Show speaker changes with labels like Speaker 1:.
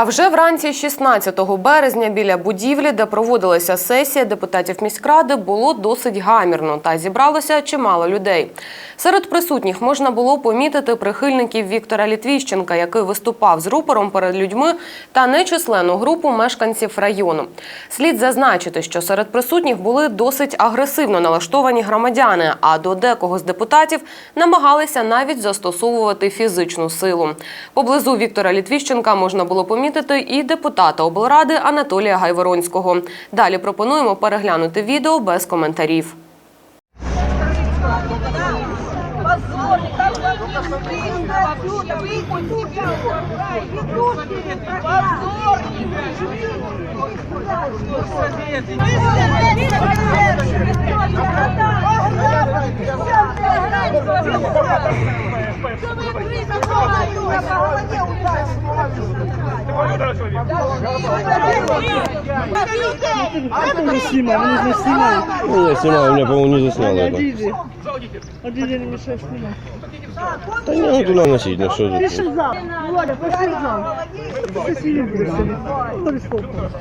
Speaker 1: А вже вранці 16 березня біля будівлі, де проводилася сесія депутатів міськради, було досить гамірно та зібралося чимало людей. Серед присутніх можна було помітити прихильників Віктора Літвіщенка, який виступав з рупором перед людьми, та нечисленну групу мешканців району. Слід зазначити, що серед присутніх були досить агресивно налаштовані громадяни, а до декого з депутатів намагалися навіть застосовувати фізичну силу. Поблизу Віктора Літвіщенка можна було помітити і депутата облради Анатолія Гайворонського. Далі пропонуємо переглянути відео без коментарів.
Speaker 2: Позорник, как вы отсюда, отсюда, выйдите себя, идушки,
Speaker 3: Не снимай, он не снимает.
Speaker 4: Ну, я снимаю, у меня, по-моему, не заснял это.
Speaker 3: Диди. А Диди не мешай снимать.
Speaker 4: Да не, ну туда носить, ну что
Speaker 3: Пиши
Speaker 4: тут.
Speaker 3: зал. Владя, пиши зал. Ты сидишь, блядь. Ну, сколько?